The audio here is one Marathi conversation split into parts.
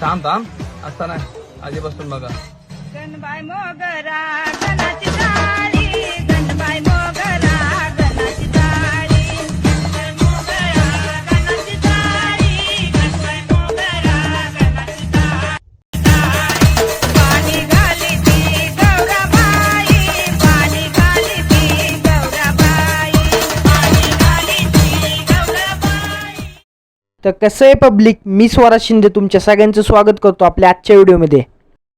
थांब थांब. असताना नाही आधीपासून बघा. गणबाई मोगरा तर कसं आहे पब्लिक मी स्वराज शिंदे तुमच्या सगळ्यांचं स्वागत करतो आपल्या आजच्या व्हिडिओमध्ये.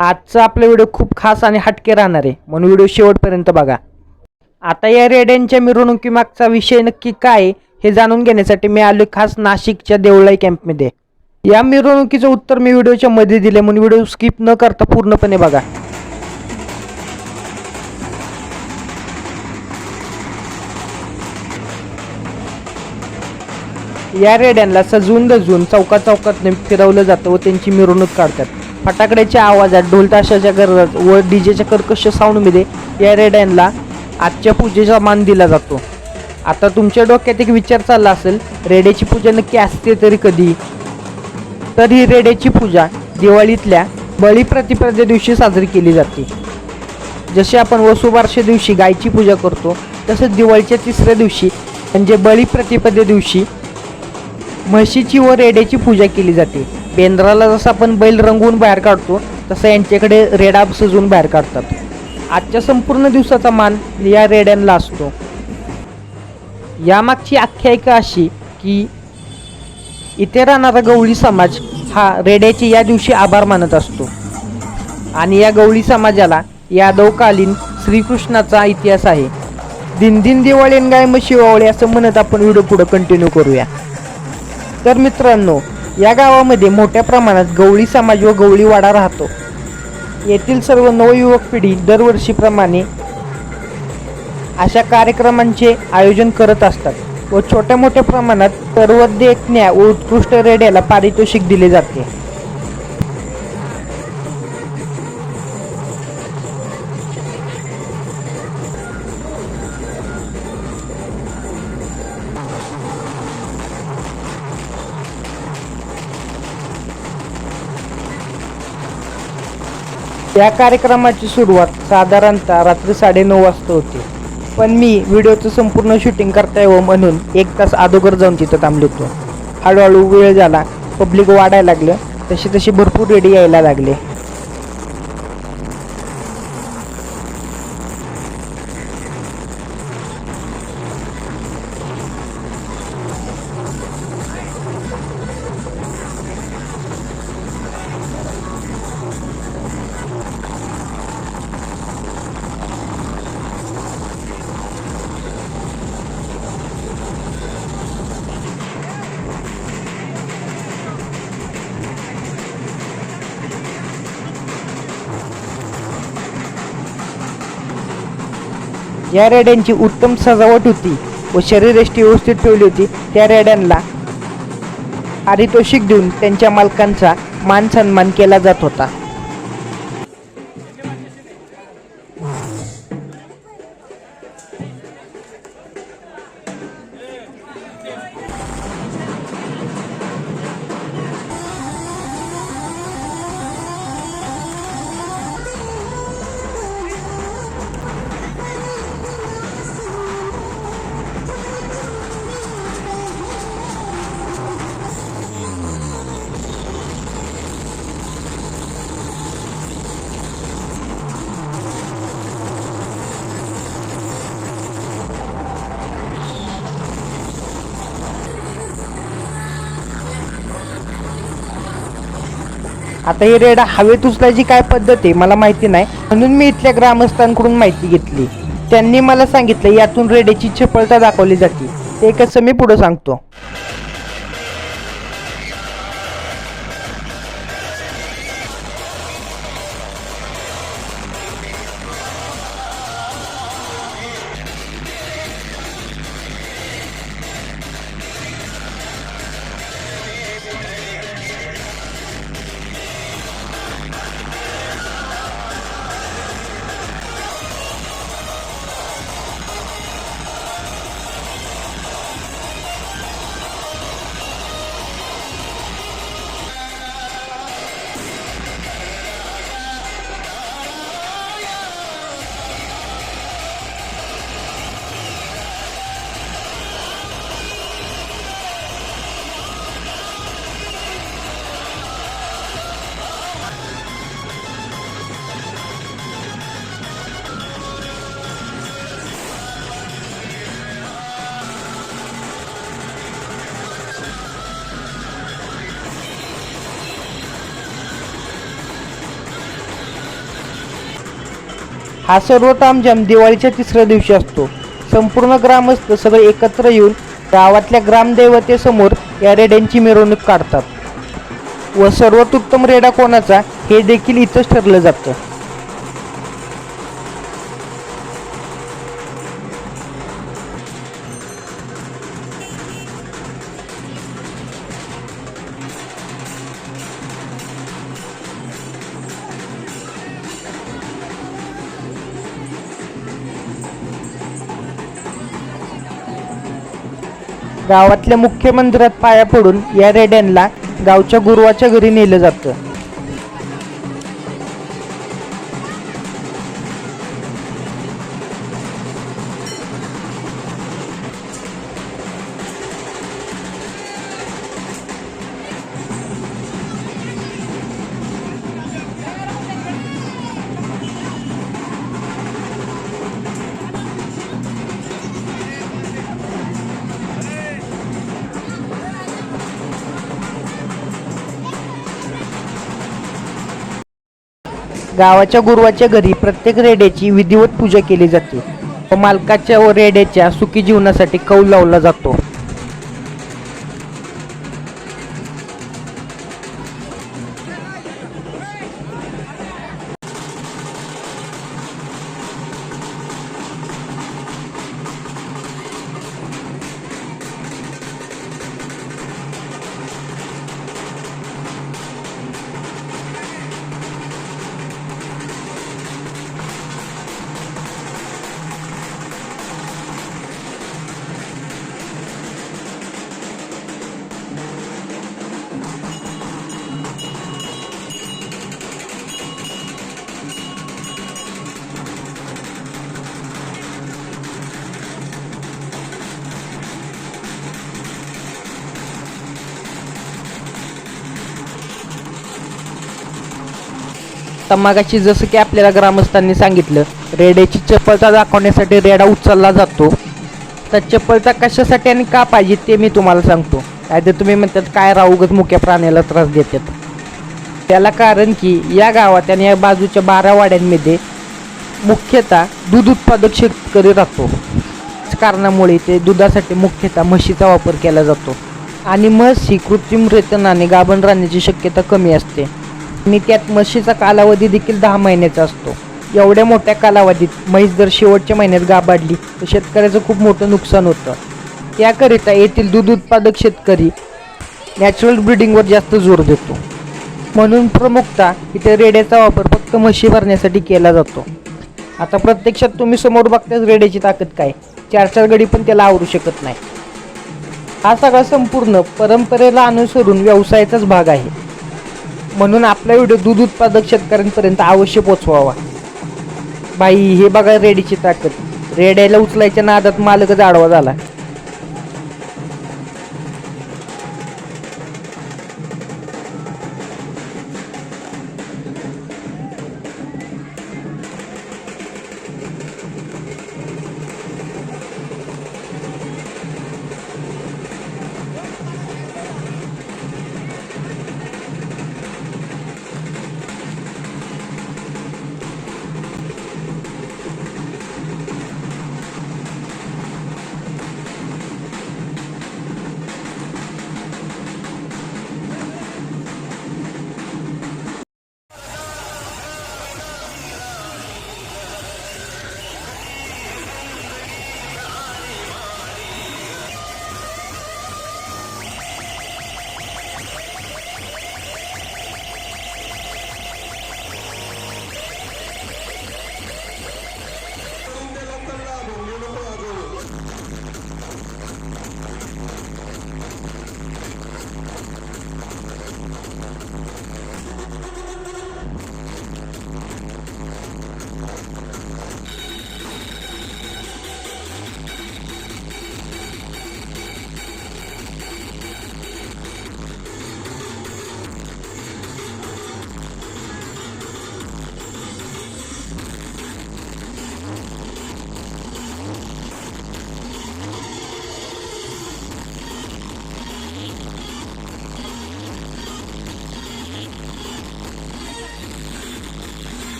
आजचा आपला व्हिडिओ खूप खास आणि हटके राहणार आहे. म्हणून व्हिडिओ शेवटपर्यंत बघा. आता या रेड्यांच्या मिरवणुकीमागचा विषय नक्की काय हे जाणून घेण्यासाठी मी आलो खास नाशिकच्या देवळाई कॅम्पमध्ये. या मिरवणुकीचं उत्तर मी व्हिडिओच्या मध्ये दिले म्हणून व्हिडिओ स्किप न करता पूर्णपणे बघा. या रेड्यांना सजवून दजवून चौकात चौकात फिरवलं जातं व त्यांची मिरवणूक काढतात. फटाकड्याच्या आवाजात ढोलताशाच्या गरजात व डीजेच्या कर्कश साऊंडमध्ये या रेड्यांना आजच्या पूजेचा मान दिला जातो. आता तुमच्या डोक्यात एक विचार चालला असेल रेड्याची पूजा नक्की असते तरी कधी? तर ही रेड्याची पूजा दिवाळीतल्या बळीप्रतिपदेच्या दिवशी साजरी केली जाते. जसे आपण वसुबारशे दिवशी गायची पूजा करतो तसंच दिवाळीच्या तिसऱ्या दिवशी म्हणजे बळीप्रतिपदे दिवशी म्हशीची व रेड्याची पूजा केली जाते. बेंद्राला जसं आपण बैल रंगवून बाहेर काढतो तसं यांच्याकडे रेडा सजवून बाहेर काढतात. आजच्या संपूर्ण दिवसाचा मान या रेड्यांना असतो. यामागची आख्यायिका अशी की इथे राहणारा गवळी समाज हा रेड्याचे या दिवशी आभार मानत असतो. आणि या गवळी समाजाला यादवकालीन श्रीकृष्णाचा इतिहास आहे. दिन दिन गाय म्हशी ओवळे असं म्हणत आपण व्हिडिओ पुढं कंटिन्यू करूया. तर मित्रांनो या गावामध्ये मोठ्या प्रमाणात गवळी समाज व गवळीवाडा राहतो. येथील सर्व नवयुवक पिढी दरवर्षीप्रमाणे अशा कार्यक्रमांचे आयोजन करत असतात व छोट्या मोठ्या प्रमाणात सर्वज्ञ व उत्कृष्ट रेड्याला पारितोषिक दिले जाते. या कार्यक्रमाची सुरुवात साधारणतः रात्री साडेनऊ वाजता होते. पण मी व्हिडिओचं संपूर्ण शूटिंग करता यावं हो म्हणून एक तास अगोदर जाऊन तिथं थांबलो होतो. हळूहळू वेळ झाला पब्लिक वाढायला लागलं तशी तशी भरपूर रेडी यायला लागले. या रेड्यांची उत्तम सजावट होती व शरीरयष्टी व्यवस्थित ठेवली होती त्या रेड्यांना पारितोषिक देऊन त्यांच्या मालकांचा मान सन्मान केला जात होता. आता ही रेडा हवेत उचलायची काय पद्धत आहे मला माहिती नाही. म्हणून मी इथल्या ग्रामस्थांकडून माहिती घेतली. त्यांनी मला सांगितलं यातून रेड्याची चपळता दाखवली जाते. ते कसं मी पुढं सांगतो. हा सर्व तामजाम दिवाळीच्या तिसऱ्या दिवशी असतो. संपूर्ण ग्रामस्थ सगळे एकत्र येऊन गावातल्या ग्रामदैवतेसमोर या रेड्यांची मिरवणूक काढतात. व सर्वात उत्तम रेडा कोणाचा हे देखील इथंच ठरलं जातं. गावातल्या मुख्य मंदिरात पाया पडून या रेड्यांना गावच्या गुरुवाच्या घरी नेलं जातं. गावाच्या गुरुवाच्या घरी प्रत्येक रेड्याची विधिवत पूजा केली जाते. व मालकाच्या व रेड्याच्या सुखी जीवनासाठी कौल लावला जातो. तमागाची जसं की आपल्याला ग्रामस्थांनी सांगितलं रेड्याची चपलता दाखवण्यासाठी रेडा उचलला जातो. तर चपलता कशासाठी आणि का पाहिजे ते मी तुम्हाला सांगतो. कायदे तुम्ही म्हणतात काय राहूगत मुख्या प्राण्याला त्रास देतात. त्याला कारण की या गावात आणि या बाजूच्या बारा वाड्यांमध्ये मुख्यतः दूध उत्पादक शेतकरी राहतो. कारणामुळे ते दुधासाठी मुख्यतः म्हशीचा वापर केला जातो. आणि म्हस ही कृत्रिम रेतनाने गाभण राहण्याची शक्यता कमी असते. आणि त्यात म्हशीचा कालावधी देखील दहा महिन्याचा असतो. एवढ्या मोठ्या कालावधीत म्हैस जर शेवटच्या महिन्यात गाबाडली तर शेतकऱ्याचं खूप मोठं नुकसान होतं. त्याकरिता येथील दूध उत्पादक शेतकरी नॅचरल ब्रिडिंगवर जास्त जोर देतो. म्हणून प्रमुखता इथे रेड्याचा वापर फक्त म्हशी भरण्यासाठी केला जातो. आता प्रत्यक्षात तुम्ही समोर बघताच रेड्याची ताकद काय? चार चार गडी पण त्याला आवरू शकत नाही. हा सगळा संपूर्ण परंपरेला अनुसरून व्यवसायाचाच भाग आहे. म्हणून आपला व्हिडिओ दूध उत्पादक शेतकऱ्यांपर्यंत अवश्य पोचवावा बाई हे बघा रेडीची ताकद. रेड्याला उचलायच्या नादात मालकच आडवा झाला.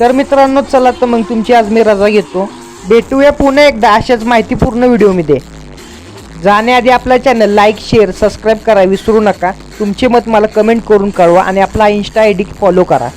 तर मित्रांनो चला तर मग तुमची आज मी रजा घेतो. भेटूया पुन्हा एकदा अशाच माहितीपूर्ण व्हिडिओमध्ये. जाण्याआधी आपला चॅनल लाईक शेअर सबस्क्राईब करा विसरू नका. तुमचे मत मला कमेंट करून कळवा आणि आपला इन्स्टा आय डी फॉलो करा.